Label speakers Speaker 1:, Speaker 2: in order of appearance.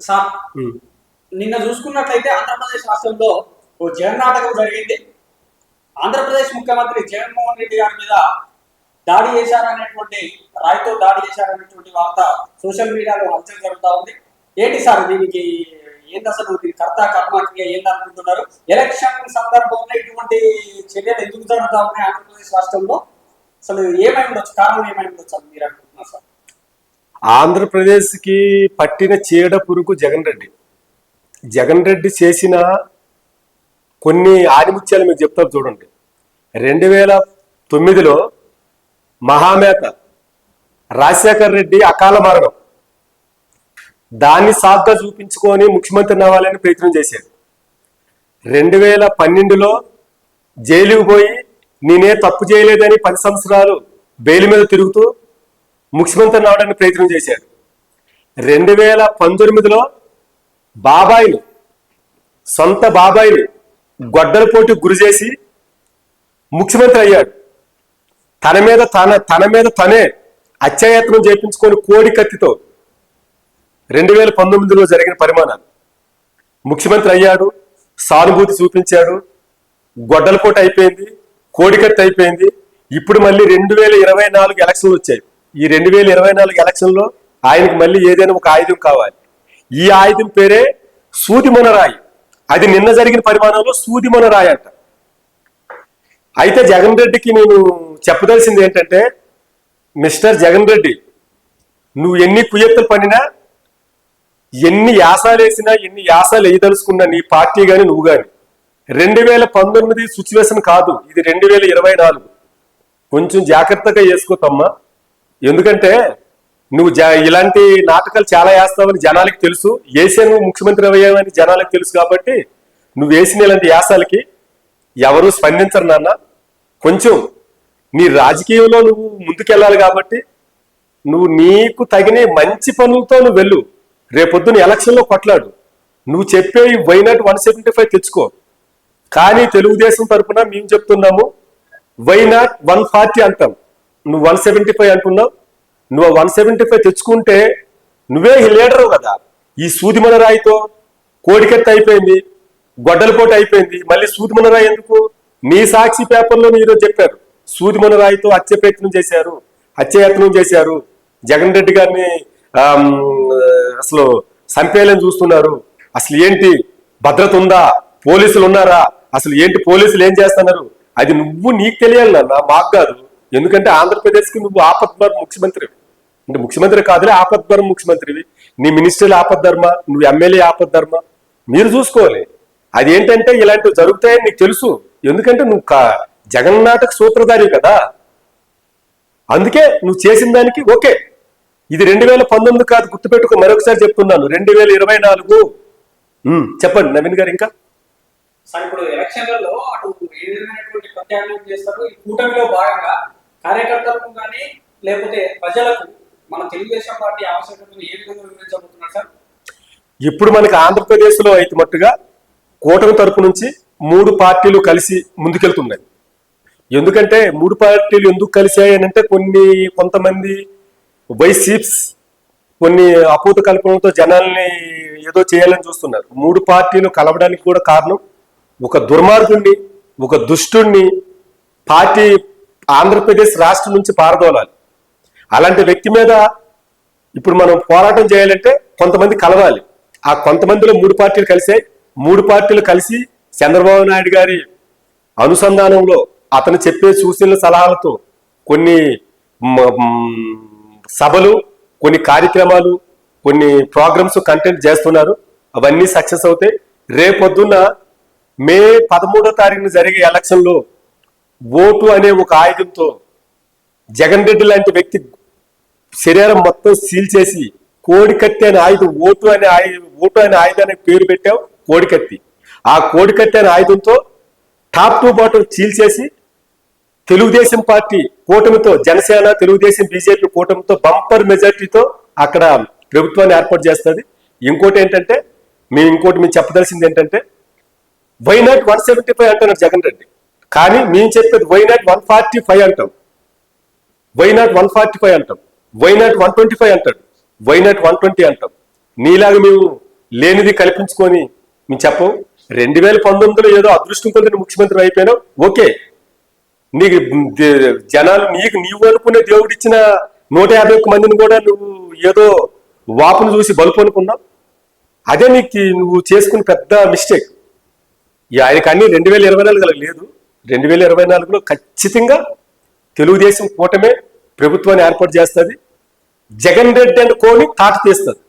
Speaker 1: Sir. నిన్న చూసుకున్నట్లయితే ఆంధ్రప్రదేశ్ రాష్ట్రంలో ఓ జగన్నాటకం జరిగింది. ఆంధ్రప్రదేశ్ ముఖ్యమంత్రి జగన్మోహన్ రెడ్డి గారి మీద దాడి చేశారనేటువంటి రాయితో దాడి చేశారనేటువంటి వార్త సోషల్ మీడియాలో హల్చల్ జరుగుతా ఉంది. ఏంటి సార్ దీనికి ఏంది అసలు కర్త కర్మాటిగా ఏంది అనుకుంటున్నారు ఎలక్షన్ సందర్భంలో ఇటువంటి చర్యలు ఎందుకు జరుగుతా ఉన్నాయి ఆంధ్రప్రదేశ్ రాష్ట్రంలో? అసలు ఏమై ఉండొచ్చు? కారణం ఏమై ఉండొచ్చు అని మీరు అనుకుంటున్నారు సార్?
Speaker 2: ఆంధ్రప్రదేశ్కి పట్టిన చీడ పురుగు జగన్ రెడ్డి. జగన్ రెడ్డి చేసిన కొన్ని ఆదిముత్యాలు మీకు చెప్తారు చూడండి. రెండు వేల తొమ్మిదిలో మహామేత రాజశేఖర్ రెడ్డి అకాల మరణం. దాన్ని సాగ్గా చూపించుకొని ముఖ్యమంత్రి అవ్వాలని ప్రయత్నం చేశాడు. రెండు వేల పన్నెండులో జైలుకు పోయి నేనే తప్పు చేయలేదని పది సంవత్సరాలు బెయిల్ మీద తిరుగుతూ ముఖ్యమంత్రి రావడానికి ప్రయత్నం చేశారు. రెండు వేల పంతొమ్మిదిలో బాబాయిలు సొంత బాబాయిలు గొడ్డల పోటీకి గురి చేసి ముఖ్యమంత్రి అయ్యాడు. తన మీద తన తన మీద తనే అత్యాయత్నం చేయించుకొని కోడి కత్తితో రెండు వేల పంతొమ్మిదిలో జరిగిన పరిమాణాలు ముఖ్యమంత్రి అయ్యాడు సానుభూతి చూపించాడు గొడ్డలపోటు అయిపోయింది కోడికత్తి అయిపోయింది. ఇప్పుడు మళ్ళీ రెండు వేల ఇరవై నాలుగు ఎలక్షన్లు వచ్చాయి. ఈ రెండు వేల ఇరవై నాలుగు ఎలక్షన్లో ఆయనకి మళ్ళీ ఏదైనా ఒక ఆయుధం కావాలి. ఈ ఆయుధం పేరే సూదిమొనరాయి అది నిన్న జరిగిన పరిమాణంలో సూదిమొనరాయి అంట. అయితే జగన్ రెడ్డికి నేను చెప్పదలసింది ఏంటంటే మిస్టర్ జగన్ రెడ్డి నువ్వు ఎన్ని కుయెత్తులు పడినా ఎన్ని యాసాలు వేసినా ఎన్ని యాసాలు వేయదలుచుకున్నా నీ పార్టీ కానీ నువ్వు కానీ రెండు వేల పంతొమ్మిది సిచ్యువేషన్ కాదు ఇది రెండు వేల ఇరవై నాలుగు. కొంచెం జాగ్రత్తగా వేసుకోతమ్మా ఎందుకంటే నువ్వు ఇలాంటి నాటకాలు చాలా వేస్తావని జనాలకి తెలుసు. వేసే నువ్వు ముఖ్యమంత్రి అయ్యావని జనాలకు తెలుసు కాబట్టి నువ్వు వేసిన ఇలాంటి యాసాలకి ఎవరు స్పందించరు నాన్న. కొంచెం నీ రాజకీయంలో నువ్వు ముందుకెళ్ళాలి కాబట్టి నువ్వు నీకు తగిన మంచి పనులతో నువ్వు వెళ్ళు. రేపొద్దున ఎలక్షన్లో కొట్లాడు. నువ్వు చెప్పే వైనాట్ వన్ సెవెంటీ ఫైవ్ తెచ్చుకో. కానీ తెలుగుదేశం తరఫున మేము చెప్తున్నాము వైనాట్ వన్ ఫార్టీ అంటాం. నువ్వు వన్ సెవెంటీ ఫైవ్ అంటున్నావు. నువ్వు వన్ సెవెంటీ ఫైవ్ తెచ్చుకుంటే నువ్వే ఈ లీడరు కదా. ఈ సూదిమల రాయితో కోడికెత్త అయిపోయింది గొడ్డలపోటు అయిపోయింది. మళ్ళీ సూదిమల రాయి ఎందుకు? నీ సాక్షి పేపర్లో మీరు చెప్పారు. సూదిమల రాయితో హత్య ప్రయత్నం చేశారు హత్యయత్నం చేశారు. జగన్ రెడ్డి గారిని అసలు సంపేయాలని చూస్తున్నారు. అసలు ఏంటి? భద్రత ఉందా? పోలీసులు ఉన్నారా? అసలు ఏంటి? పోలీసులు ఏం చేస్తున్నారు? అది నువ్వు నీకు తెలియాలి నాన్న మాకు కాదు. ఎందుకంటే ఆంధ్రప్రదేశ్కి నువ్వు ఆపద్బార్ ముఖ్యమంత్రి అంటే ముఖ్యమంత్రి కాదులే ఆపద్బార్ ముఖ్యమంత్రివి. నీ మినిస్టర్లు ఆపద్ధర్మ నువ్వు ఎమ్మెల్యే ఆపద్ధర్మ మీరు చూసుకోవాలి. అది ఏంటంటే ఇలాంటివి జరుగుతాయని నీకు తెలుసు. ఎందుకంటే నువ్వు కా- జగన్నాటక సూత్రధారి కదా. అందుకే నువ్వు చేసిన దానికి ఓకే. ఇది రెండు వేల పంతొమ్మిది కాదు గుర్తుపెట్టుకో మరొకసారి చెప్తున్నాను. రెండు వేల ఇరవై నాలుగు. చెప్పండి నవీన్ గారు ఇంకా?
Speaker 1: ఇప్పుడు ఎలక్షన్లలో అటు చేస్తారు ఈ కూటమిలో భాగంగా కార్యకర్తలకు కానీ లేకపోతే ప్రజలకు మన తెలుగుదేశం పార్టీ ఆవశ్యకతను ఏ విధంగా వివరించబోతున్నారు సార్?
Speaker 2: ఇప్పుడు మనకి ఆంధ్రప్రదేశ్లో అయితే మట్టుగా కూటమి తరపు నుంచి మూడు పార్టీలు కలిసి ముందుకెళ్తున్నాయి. ఎందుకంటే మూడు పార్టీలు ఎందుకు కలిసాయి అంటే కొన్ని కొంతమంది వైసీప్స్ కొన్ని అపూత కల్పనలతో జనాల్ని ఏదో చేయాలని చూస్తున్నారు. మూడు పార్టీలు కలవడానికి కూడా కారణం ఒక దుర్మార్గుణ్ణి ఒక దుష్టుణ్ణి పార్టీ ఆంధ్రప్రదేశ్ రాష్ట్రం నుంచి పారదోలాలి. అలాంటి వ్యక్తి మీద ఇప్పుడు మనం పోరాటం చేయాలంటే కొంతమంది కలవాలి. ఆ కొంతమందిలో మూడు పార్టీలు కలిసే మూడు పార్టీలు కలిసి చంద్రబాబు నాయుడు గారి అనుసంధానంలో అతను చెప్పే సూచనల సలహాలతో కొన్ని సభలు కొన్ని కార్యక్రమాలు కొన్ని ప్రోగ్రామ్స్ కంటెంట్ చేస్తున్నారు. అవన్నీ సక్సెస్ అవుతాయి. రేపొద్దున్న మే పదమూడో తారీఖున జరిగే ఎలక్షన్లో ఓటు అనే ఒక ఆయుధంతో జగన్ రెడ్డి లాంటి వ్యక్తి శరీరం మొత్తం సీల్ చేసి కోడికత్తి అనే ఆయుధం ఓటు అనే ఆయుధం ఓటు అనే ఆయుధానికి పేరు పెట్టాం కోడికత్తి. ఆ కోడికత్తి అనే ఆయుధంతో టాప్ టు బాటం చీల్చేసి తెలుగుదేశం పార్టీ కూటమితో జనసేన తెలుగుదేశం బీజేపీ కూటమితో బంపర్ మెజార్టీతో అక్కడ ప్రభుత్వాన్ని ఏర్పాటు చేస్తుంది. ఇంకోటి ఏంటంటే మేము ఇంకోటి మేము చెప్పదలసింది ఏంటంటే why not one seventy five అంటున్నారు జగన్ రెడ్డి. కానీ మేము చెప్పేది why not one forty five అంటాం. Why not one forty five అంటాం. Why not one twenty five అంటాడు. వై నాట్ వన్ ట్వంటీ అంటాం. నీలాగా మేము లేనిది కల్పించుకొని మేము చెప్పం. రెండు వేల పంతొమ్మిదిలో ఏదో అదృష్టం పొందిన ముఖ్యమంత్రి అయిపోయినావు ఓకే. నీకు జనాలు నీకు నీవు అనుకునే దేవుడు ఇచ్చిన నూట యాభై ఒక్క మందిని కూడా నువ్వు ఏదో వాపును చూసి బలుపు అనుకున్నావు. అదే నీకు నువ్వు చేసుకున్న పెద్ద మిస్టేక్ ఈ ఆయనకు అన్ని రెండు వేల ఇరవై నాలుగు లేదు. రెండు వేల ఇరవై నాలుగులో ఖచ్చితంగా తెలుగుదేశం కూటమే ప్రభుత్వాన్ని ఏర్పాటు చేస్తుంది. జగన్ రెడ్డి అండ్ కోని తాట తీస్తుంది.